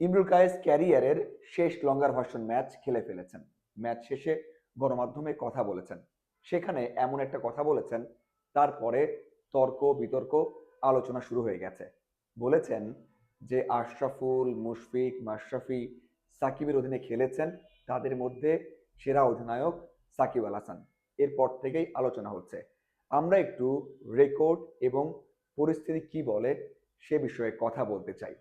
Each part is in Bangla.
ইমরুল কায়েস ক্যারিয়ারের শেষ লঙ্গার ভার্সন ম্যাচ খেলে ফেলেছেন। ম্যাচ শেষে গণমাধ্যমে কথা বলেছেন। সেখানে এমন একটা কথা বলেছেন, তারপরে তর্ক, বিতর্ক, আলোচনা শুরু হয়ে গেছে। বলেছেন যে আশরাফুল, মুশফিক, মাশরাফি, সাকিবের অধীনে খেলেছেন। তাদের মধ্যে সেরা অধিনায়ক সাকিব আল হাসান। এরপর থেকেই আলোচনা হচ্ছে। আমরা একটু রেকর্ড এবং পরিস্থিতি কি বলে সে বিষয়ে কথা বলতে চাই।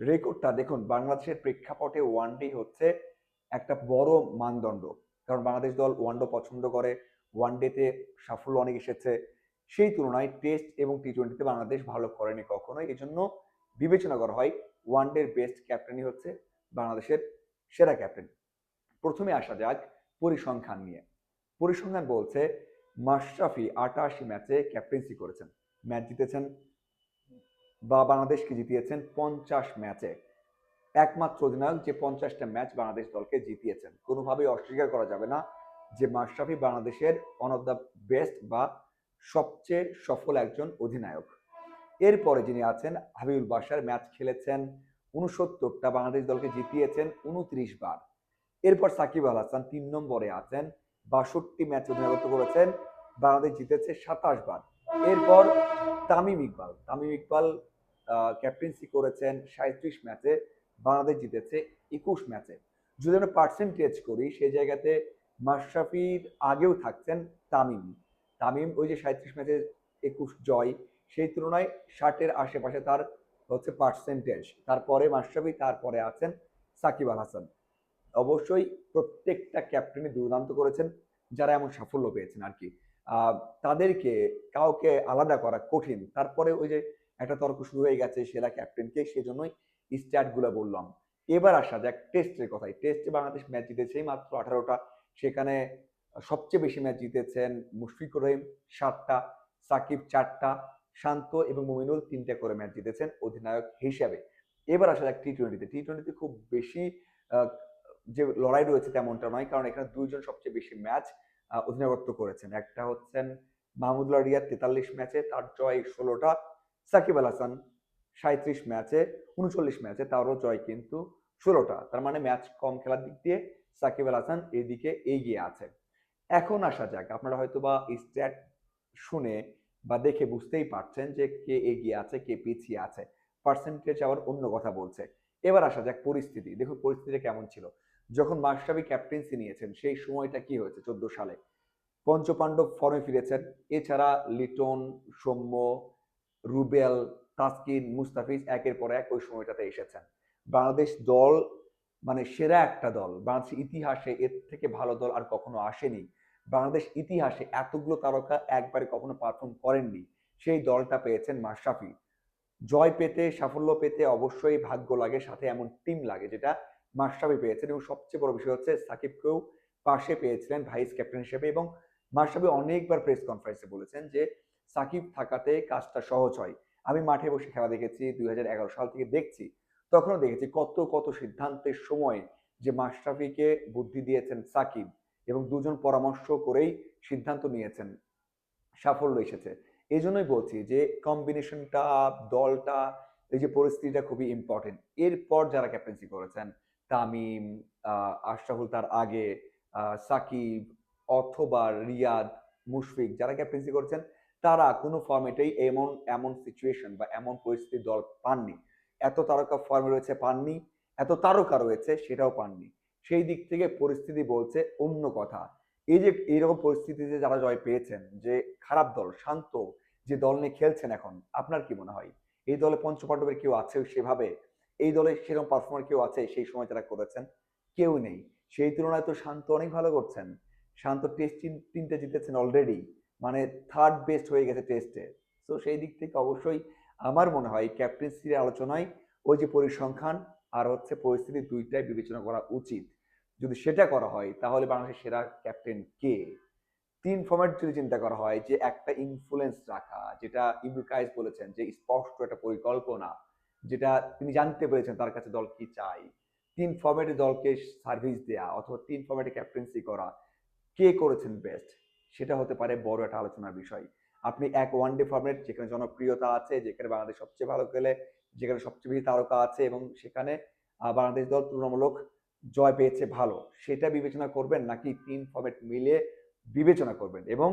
রেকর্ডটা দেখুন, বাংলাদেশের প্রেক্ষাপটে ওয়ানডে হচ্ছে একটা বড় মানদণ্ড। কারণ বাংলাদেশ দল ওয়ানডে পছন্দ করে ওয়ানডেতে সাফল্য অনেক এসেছে। সেই তুলনায় টেস্ট এবং টি টোয়েন্টিতে বাংলাদেশ ভালো করেনি কখনোই। এই জন্য বিবেচনা করা হয় ওয়ানডের বেস্ট ক্যাপ্টেনই হচ্ছে বাংলাদেশের সেরা ক্যাপ্টেন প্রথমে আসা যাক পরিসংখ্যান নিয়ে। পরিসংখ্যান বলছে, মাশরাফি আটাশি ম্যাচে ক্যাপ্টেন্সি করেছেন। ম্যাচ জিতেছেন বা বাংলাদেশকে জিতিয়েছেন পঞ্চাশ ম্যাচে। একমাত্র অধিনায়ক যে পঞ্চাশটা ম্যাচ বাংলাদেশ দলকে জিতিয়েছেন। কোনোভাবেই অস্বীকার করা যাবে না যে মাশরাফি বাংলাদেশের ওয়ান অফ দ্য বেস্ট বা সবচেয়ে সফল একজন অধিনায়ক। এরপরে যিনি আছেন, হাবিবুল বাসার ম্যাচ খেলেছেন, উনসত্তরটা বাংলাদেশ দলকে জিতিয়েছেন উনত্রিশ বার। এরপর সাকিব আল হাসান তিন নম্বরে আছেন, বাষট্টি ম্যাচ অধিনায়কত্ব করেছেন, বাংলাদেশ জিতেছে সাতাশ বার। এরপর তামিম ইকবাল। তামিম ইকবাল ক্যাপ্টেন্সি করেছেন সাঁত্রিশ ম্যাচে বাংলাদেশ জিতেছে একুশ ম্যাচে যদি আমরা পার্সেন্টেজ করি, সেই জায়গাতে মাশরাফির আগেও থাকছেন তামিম। তামিম ওই যে সাঁত্রিশ ম্যাচে একুশ জয়, সেই তুলনায় ষাটের আশেপাশে তার হচ্ছে পার্সেন্টেজ তারপরে মাশরাফি, তারপরে আছেন সাকিব আল হাসান। অবশ্যই প্রত্যেকটা ক্যাপ্টেনই দুর্দান্ত করেছেন, যারা এমন সাফল্য পেয়েছেন আর কি। তাদেরকে কাউকে আলাদা করা কঠিন। তারপরে ওই যে একটা তর্ক শুরু হয়ে গেছে, সেরা ক্যাপ্টেনকে সেজন্যই স্ট্যাটগুলো বললাম। এবার আসা যাক টেস্টের কথায়। টেস্টে বাংলাদেশ ম্যাচ জিতেছে মাত্র আঠারোটা। সেখানে সবচেয়ে বেশি ম্যাচ জিতেছেন মুশফিকুর রহিম, সাতটা। সাকিব, চারটা। শান্ত এবং মুমিনুল তিনটা করে ম্যাচ জিতেছেন অধিনায়ক হিসেবে। এবার আসা যাক টি টোয়েন্টিতে টি টোয়েন্টিতে খুব বেশি যে লড়াই রয়েছে তেমনটা নয়, কারণ এখানে দুইজন সবচেয়ে বেশি ম্যাচ অধিনায়কত্ব করেছেন। একটা হচ্ছেন মাহমুদুল্লাহ রিয়াদ তেতাল্লিশ ম্যাচে তার জয় ষোলোটা। সাকিব আল হাসান সাঁত্রিশ ম্যাচে, উনচল্লিশ ম্যাচে তারও জয় কিন্তু ষোলোটা। তার মানে ম্যাচ কম খেলার দিক দিয়ে সাকিব আল হাসান এইদিকে এগিয়ে আছে। এখন আসা যাক, আপনারা হয়তো বা স্ট্যাট শুনে বা দেখে বুঝতেই পারছেন যে কে এগিয়ে আছে, কে পিছিয়ে আছে। পার্সেন্টেজ আবার অন্য কথা বলছে। এবার আসা যাক পরিস্থিতি। দেখুন পরিস্থিতি কেমন ছিল। যখন মাশরাফি ক্যাপ্টেন্সি নিয়েছেন, সেই সময়টা কি হয়েছে চোদ্দ সালে? পঞ্চপাণ্ডব ফর্মে ফিরেছেন। এছাড়া লিটন, সৌম্য রুবেল, তাসকিন, মুস্তাফিজ একের পর এক ওই সময়টাতে এসেছেন। বাংলাদেশ দল মানে সেরা একটা দল। বাংলাদেশ ইতিহাসে এর থেকে ভালো দল আর কখনো আসেনি। বাংলাদেশ ইতিহাসে এতগুলো তারকা একবারে কখনো পারফর্ম করেননি। সেই দলটা পেয়েছেন মাশরাফি। জয় পেতে, সাফল্য পেতে অবশ্যই ভাগ্য লাগে, সাথে এমন টিম লাগে যেটা মাশরাফি পেয়েছেন এবং সবচেয়ে বড় বিষয় হচ্ছে সাকিবকেও পাশে পেয়েছিলেন ভাইস ক্যাপ্টেন হিসেবে এবং মাশরাফি অনেকবার প্রেস কনফারেন্সে বলেছেন যে সাকিব থাকাতে কাজটা সহজ হয়। আমি মাঠে বসে খেলা দেখেছি, দুই হাজার এগারো সাল থেকে দেখছি। তখনও দেখেছি কত কত সিদ্ধান্তের সময় যে মাশরাফিকে বুদ্ধি দিয়েছেন সাকিব এবং দুজন পরামর্শ করেই সিদ্ধান্ত নিয়েছেন। সাফল্য এসেছে। এই জন্যই বলছি যে কম্বিনেশনটা দলটা, এই যে পরিস্থিতিটা খুবই ইম্পর্টেন্ট এরপর যারা ক্যাপ্টেন্সি করেছেন, তামিম আশরাফুল তার আগে সাকিব, অথবা রিয়াদ, মুশফিক, যারা ক্যাপ্টেন্সি করেছেন তারা কোনো ফর্মেটেই এমন এমন সিচুয়েশন বা এমন পরিস্থিতি দল পাননি। এত তারকা ফর্মে রয়েছে পাননি, এত তারকা রয়েছে সেটাও পাননি। সেই দিক থেকে পরিস্থিতি বলছে অন্য কথা। এই যে এইরকম পরিস্থিতিতে যারা জয় পেয়েছেন, যে খারাপ দল, শান্ত যে দল নিয়ে খেলছেন এখন, আপনার কি মনে হয়? এই দলে পঞ্চপাণ্ডবের কেউ আছে সেভাবে? এই দলে সেরকম পারফর্মার কেউ আছে সেই সময় যারা করেছেন? কেউ নেই। সেই তুলনায় তো শান্ত অনেক ভালো করছেন। শান্ত টেস্ট তিনটে জিতেছেন অলরেডি মানে থার্ড বেস্ট হয়ে গেছে টেস্টে তো সেই দিক থেকে অবশ্যই আমার মনে হয় ক্যাপ্টেন্সির আলোচনায় ওই যে পরিসংখ্যান আর হচ্ছে পরিস্থিতি দুইটাই বিবেচনা করা উচিত। যদি সেটা করা হয়, তাহলে বাংলাদেশের সেরা ক্যাপ্টেন কে? তিন ফর্ম্যাট যদি চিন্তা করা হয়, যে একটা ইনফ্লুয়েন্স রাখা, যেটা ইমরুল কায়েস বলেছেন, যে স্পষ্ট একটা পরিকল্পনা, যেটা তিনি জানতে পেরেছেন তার কাছে দল কি চাই তিন ফর্ম্যাটে দলকে সার্ভিস দেয়া, অথবা তিন ফর্ম্যাটে ক্যাপ্টেন্সি করা, কে করেছেন বেস্ট সেটা হতে পারে বড় একটা আলোচনার বিষয়। আপনি এক ওয়ান ডে ফর্মেট যেখানে জনপ্রিয়তা আছে, যেখানে বাংলাদেশ সবচেয়ে ভালো খেলে, যেখানে সবচেয়ে বেশি তারকা আছে এবং সেখানে বাংলাদেশ দল তুলনামূলক জয় পেয়েছে ভালো। সেটা বিবেচনা করবেন নাকি তিন ফর্মেট মিলে বিবেচনা করবেন? এবং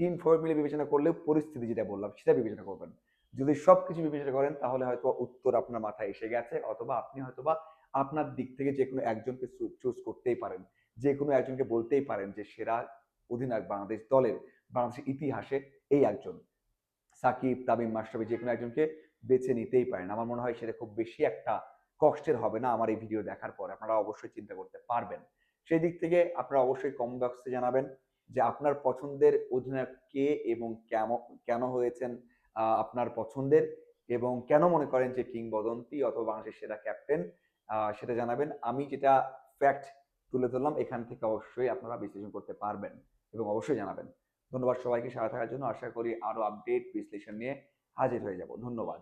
তিন ফর্মেট মিলে বিবেচনা করলে পরিস্থিতি যেটা বললাম, সেটা বিবেচনা করবেন। যদি সবকিছু বিবেচনা করেন, তাহলে হয়তো উত্তর আপনার মাথায় এসে গেছে, অথবা আপনি হয়তোবা আপনার দিক থেকে যে কোনো একজনকে চুজ করতেই পারেন। যে কোনো একজনকে বলতেই পারেন যে সেরা অধিনায়ক বাংলাদেশ দলের, বাংলাদেশের ইতিহাসে এই একজন। সাকিব, তামিম, মাশরাফি যে কোনো একজনকে বেছে নিতেই পারেন। আমার মনে হয় সেটা খুব বেশি একটা কষ্টের হবে না আমার এই ভিডিও দেখার পর। আপনারা অবশ্যই চিন্তা করতে পারবেন। সেই দিক থেকে আপনারা অবশ্যই কমেন্ট বক্সে জানাবেন যে আপনার পছন্দের অধিনায়ক কে এবং কেন হয়েছেন আপনার পছন্দের এবং কেন মনে করেন যে কিংবদন্তি অথবা বাংলাদেশের সেরা ক্যাপ্টেন সেটা জানাবেন। আমি যেটা ফ্যাক্ট তুলে ধরলাম, এখান থেকে অবশ্যই আপনারা বিশ্লেষণ করতে পারবেন। এবং অবশ্যই জানাবেন। ধন্যবাদ সবাইকে সারা থাকার জন্য। আশা করি আরও আপডেট বিশ্লেষণ নিয়ে হাজির হয়ে যাব। ধন্যবাদ।